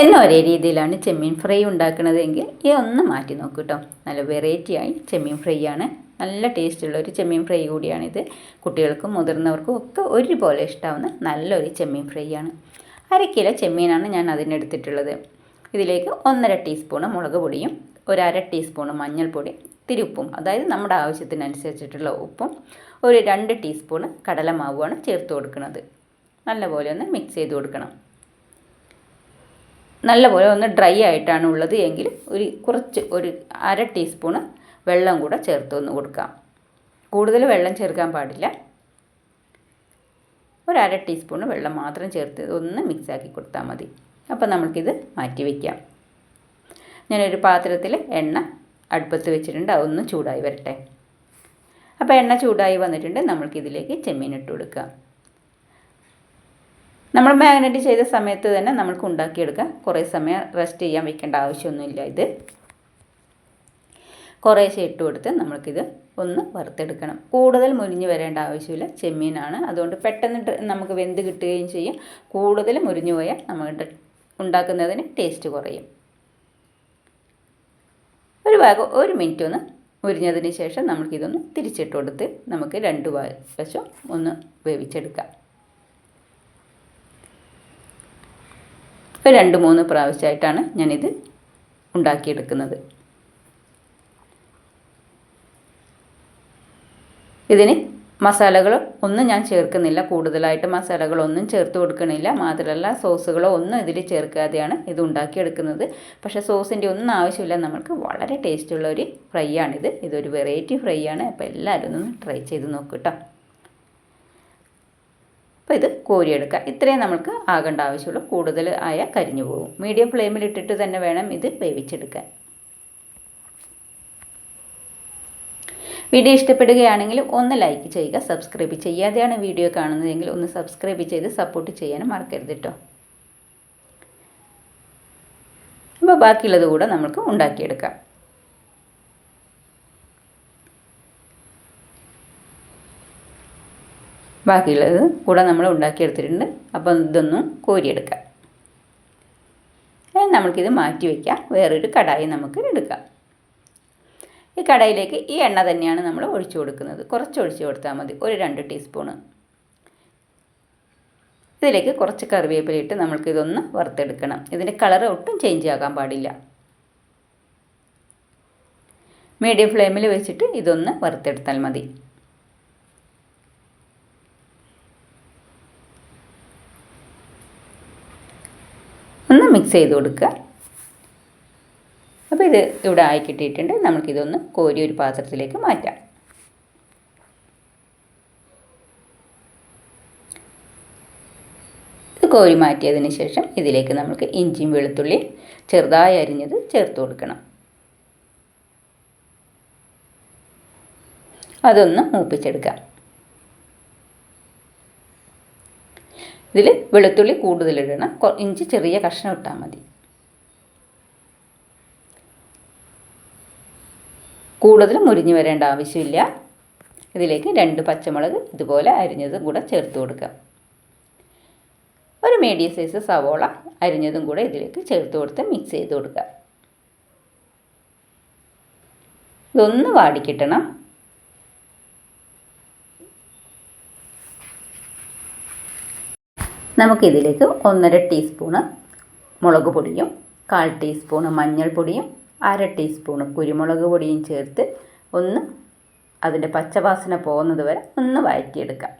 എന്നും ഒരേ രീതിയിലാണ് ചെമ്മീൻ ഫ്രൈ ഉണ്ടാക്കുന്നതെങ്കിൽ ഈ ഒന്ന് മാറ്റി നോക്കൂ കേട്ടോ നല്ല വെറൈറ്റി ആയി ചെമ്മീൻ ഫ്രൈ ആണ്. നല്ല ടേസ്റ്റുള്ള ഒരു ചെമ്മീൻ ഫ്രൈ കൂടിയാണിത്. കുട്ടികൾക്കും മുതിർന്നവർക്കും ഒക്കെ ഒരുപോലെ ഇഷ്ടാവുന്ന നല്ലൊരു ചെമ്മീൻ ഫ്രൈ ആണ്. അര കിലോ ചെമ്മീനാണ് ഞാൻ അതിനെടുത്തിട്ടുള്ളത്. ഇതിലേക്ക് ഒന്നര ടീസ്പൂണ് മുളക് പൊടിയും ഒരു അര ടീസ്പൂണ് മഞ്ഞൾപ്പൊടി ഇത്തിരി ഉപ്പും അതായത് നമ്മുടെ ആവശ്യത്തിനനുസരിച്ചിട്ടുള്ള ഉപ്പും ഒരു രണ്ട് ടീസ്പൂണ് കടലമാവുമാണ് ചേർത്ത് കൊടുക്കുന്നത് നല്ലപോലെ ഒന്ന് മിക്സ് ചെയ്ത് കൊടുക്കണം. നല്ലപോലെ ഒന്ന് ഡ്രൈ ആയിട്ടാണ് ഉള്ളത് എങ്കിൽ ഒരു കുറച്ച് ഒരു അര ടീസ്പൂണ് വെള്ളം കൂടെ ചേർത്ത് ഒന്ന് കൊടുക്കാം. കൂടുതൽ വെള്ളം ചേർക്കാൻ പാടില്ല. ഒരു അര ടീസ്പൂണ് വെള്ളം മാത്രം ചേർത്ത് ഒന്ന് മിക്സാക്കി കൊടുത്താൽ മതി. അപ്പോൾ നമുക്കിത് മാറ്റി വയ്ക്കാം ഞാനൊരു പാത്രത്തിൽ എണ്ണ അടുപ്പത്ത് വെച്ചിട്ടുണ്ട്. അതൊന്ന് ചൂടായി വരട്ടെ. അപ്പോൾ എണ്ണ ചൂടായി വന്നിട്ടുണ്ട്. നമ്മൾക്കിതിലേക്ക് ചെമ്മീൻ ഇട്ട് കൊടുക്കാം. നമ്മൾ മാഗ്നറ്റ് ചെയ്ത സമയത്ത് തന്നെ നമുക്ക് ഉണ്ടാക്കിയെടുക്കാം കുറേ സമയം റെസ്റ്റ് ചെയ്യാൻ വെക്കേണ്ട ആവശ്യമൊന്നുമില്ല ഇത്. കുറേശ്ശെ ഇട്ട് കൊടുത്ത് നമുക്കിത് ഒന്ന് വറുത്തെടുക്കണം. കൂടുതൽ മുരിഞ്ഞ് വരേണ്ട ആവശ്യമില്ല. ചെമ്മീനാണ്. അതുകൊണ്ട് പെട്ടെന്ന് നമുക്ക് വെന്ത് കിട്ടുകയും ചെയ്യും. കൂടുതൽ മുരിഞ്ഞു പോയാൽ നമ്മുടെ ഉണ്ടാക്കുന്നതിന് ടേസ്റ്റ് കുറയും. ഒരു ഭാഗം ഒരു മിനിറ്റ് ഒന്ന് മുരിഞ്ഞതിന് ശേഷം നമുക്കിതൊന്ന് തിരിച്ചിട്ട് കൊടുത്ത് നമുക്ക് രണ്ട് വശം ഒന്ന് വേവിച്ചെടുക്കാം. ഒരു രണ്ട് മൂന്ന് പ്രാവശ്യമായിട്ടാണ് ഞാനിത് ഉണ്ടാക്കിയെടുക്കുന്നത്. ഇതിന് മസാലകൾ ഒന്നും ഞാൻ ചേർക്കുന്നില്ല. കൂടുതലായിട്ട് മസാലകളൊന്നും ചേർത്ത് കൊടുക്കണില്ല. മാത്രമല്ല സോസുകളോ ഒന്നും ഇതിൽ ചേർക്കാതെയാണ് ഇത് ഉണ്ടാക്കിയെടുക്കുന്നത്. പക്ഷേ സോസിന്റെ ഒന്നും ആവശ്യമില്ല. നമ്മൾക്ക് വളരെ ടേസ്റ്റുള്ള ഒരു ഫ്രൈ ആണിത്. ഇതൊരു വെറൈറ്റി ഫ്രൈ ആണ്. അപ്പോൾ എല്ലാവരും ഒന്ന് ട്രൈ ചെയ്ത് നോക്കൂ കേട്ടോ അപ്പോൾ ഇത് കോരിയെടുക്കുക. ഇത്രയും നമുക്ക് ആകേണ്ട ആവശ്യമുള്ളൂ. കൂടുതൽ ആയ കരിഞ്ഞു പോകും. മീഡിയം ഫ്ലെയിമിൽ ഇട്ടിട്ട് തന്നെ വേണം ഇത് വേവിച്ചെടുക്കാൻ. വീഡിയോ ഇഷ്ടപ്പെടുകയാണെങ്കിൽ ഒന്ന് ലൈക്ക് ചെയ്യുക സബ്സ്ക്രൈബ് ചെയ്യാതെയാണ് വീഡിയോ കാണുന്നതെങ്കിൽ ഒന്ന് സബ്സ്ക്രൈബ് ചെയ്ത് സപ്പോർട്ട് ചെയ്യാനും മറക്കരുത് കേട്ടോ. അപ്പോൾ ബാക്കിയുള്ളത് കൂടെ നമുക്ക് ഉണ്ടാക്കിയെടുക്കാം. ബാക്കിയുള്ളത് കൂടെ നമ്മൾ ഉണ്ടാക്കിയെടുത്തിട്ടുണ്ട്. അപ്പോൾ ഇതൊന്നും കോരിയെടുക്കാം. നമുക്കിത് മാറ്റി വയ്ക്കാം. വേറൊരു കടായി നമുക്ക് എടുക്കാം. ഈ കടായിലേക്ക് ഈ എണ്ണ തന്നെയാണ് നമ്മൾ ഒഴിച്ചു കൊടുക്കുന്നത്. കുറച്ച് ഒഴിച്ചു കൊടുത്താൽ മതി. ഒരു രണ്ട് ടീസ്പൂണ്. ഇതിലേക്ക് കുറച്ച് കറിവേപ്പില ഇട്ട് നമ്മൾക്കിതൊന്ന് വറുത്തെടുക്കണം. ഇതിന്റെ കളർ ഒട്ടും ചേഞ്ച് ആകാൻ പാടില്ല. മീഡിയം ഫ്ലെയിമിൽ വെച്ചിട്ട് ഇതൊന്ന് വറുത്തെടുത്താൽ മതി ഒന്ന് മിക്സ് ചെയ്ത് കൊടുക്കുക. അപ്പോൾ ഇത് ഇവിടെ ആയി കിട്ടിയിട്ടുണ്ട്. നമുക്കിതൊന്ന് കോരി ഒരു പാത്രത്തിലേക്ക് മാറ്റാം. ഇത് കോരി മാറ്റിയതിന് ശേഷം ഇതിലേക്ക് നമുക്ക് ഇഞ്ചിയും വെളുത്തുള്ളിയും ചെറുതായി അരിഞ്ഞത് ചേർത്ത് കൊടുക്കണം. അതൊന്ന് മൂപ്പിച്ചെടുക്കാം. ഇതിൽ വെളുത്തുള്ളി കൂടുതലിടണം. ഇഞ്ചി ചെറിയ കഷ്ണം ഇട്ടാൽ മതി. കൂടുതൽ മുരിഞ്ഞു വരേണ്ട ആവശ്യമില്ല. ഇതിലേക്ക് രണ്ട് പച്ചമുളക് ഇതുപോലെ അരിഞ്ഞതും കൂടെ ചേർത്ത് കൊടുക്കാം. ഒരു മീഡിയം സൈസ് സവോള അരിഞ്ഞതും കൂടെ ഇതിലേക്ക് ചേർത്ത് കൊടുത്ത് മിക്സ് ചെയ്ത് കൊടുക്കുക ഇതൊന്ന് വാടിക്കിട്ടണം. നമുക്കിതിലേക്ക് ഒന്നര ടീസ്പൂണ് മുളക് പൊടിയും കാൽ ടീസ്പൂണ് മഞ്ഞൾപ്പൊടിയും അര ടീസ്പൂണ് കുരുമുളക് പൊടിയും ചേർത്ത് ഒന്ന് അതിന്റെ പച്ചവാസന പോകുന്നത് വരെ ഒന്ന് വഴറ്റിയെടുക്കാം.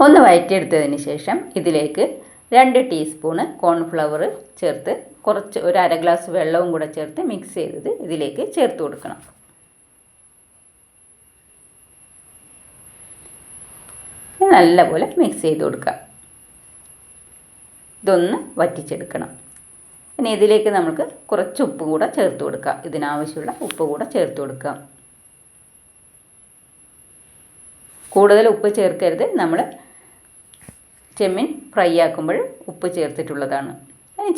ഒന്ന് വഴറ്റിയെടുത്തതിന് ശേഷം ഇതിലേക്ക് രണ്ട് ടീസ്പൂണ് കോൺഫ്ലവർ ചേർത്ത് കുറച്ച് ഒരു അര ഗ്ലാസ് വെള്ളവും കൂടെ ചേർത്ത് മിക്സ് ചെയ്തത് ഇതിലേക്ക് ചേർത്ത് കൊടുക്കണം. നല്ലപോലെ മിക്സ് ചെയ്ത് കൊടുക്കുക. ഇതൊന്ന് വറ്റിച്ചെടുക്കണം. ഇനി ഇതിലേക്ക് നമുക്ക് കുറച്ച് ഉപ്പ് കൂടെ ചേർത്ത് കൊടുക്കാം. ഇതിനാവശ്യമുള്ള ഉപ്പ് കൂടെ ചേർത്ത് കൊടുക്കാം. കൂടുതൽ ഉപ്പ് ചേർക്കരുത്. നമ്മൾ ചെമ്മീൻ ഫ്രൈ ആക്കുമ്പോൾ ഉപ്പ് ചേർത്തിട്ടുള്ളതാണ്.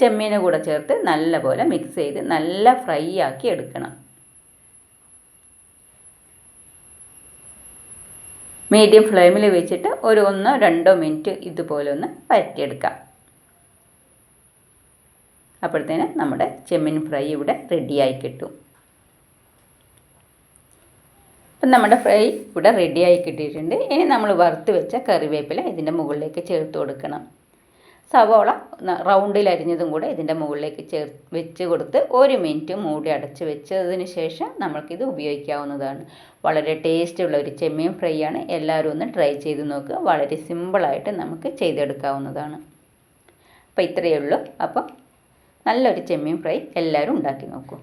ചെമ്മീനെ കൂടെ ചേർത്ത് നല്ലപോലെ മിക്സ് ചെയ്ത് നല്ല ഫ്രൈ ആക്കി എടുക്കണം. മീഡിയം ഫ്ലെയിമിൽ വെച്ചിട്ട് ഒരു ഒന്നോ രണ്ടോ മിനിറ്റ് ഇതുപോലെ ഒന്ന് പരറ്റിയെടുക്കാം അപ്പോഴത്തേന് നമ്മുടെ ചെമ്മീൻ ഫ്രൈ ഇവിടെ റെഡിയായി കിട്ടും. അപ്പം നമ്മുടെ ഫ്രൈ ഇവിടെ റെഡിയായി കിട്ടിയിട്ടുണ്ട്. ഇനി നമ്മൾ വറുത്ത് വെച്ച കറിവേപ്പില ഇതിന്റെ മുകളിലേക്ക് ചേർത്ത് കൊടുക്കണം. സവോള റൗണ്ടിൽ അരിഞ്ഞതും കൂടെ ഇതിന്റെ മുകളിലേക്ക് ചേർ വെച്ച് കൊടുത്ത് ഒരു മിനിറ്റ് മൂടി അടച്ച് വെച്ചതിന് ശേഷം നമ്മൾക്കിത് ഉപയോഗിക്കാവുന്നതാണ്. വളരെ ടേസ്റ്റുള്ള ഒരു ചെമ്മീൻ ഫ്രൈ ആണ് എല്ലാവരും ഒന്ന് ട്രൈ ചെയ്ത് നോക്കുക. വളരെ സിമ്പിളായിട്ട് നമുക്ക് ചെയ്തെടുക്കാവുന്നതാണ്. അപ്പോൾ ഇത്രയേ ഉള്ളൂ. അപ്പോൾ നല്ലൊരു ചെമ്മീൻ ഫ്രൈ എല്ലാവരും ഉണ്ടാക്കി നോക്കൂ.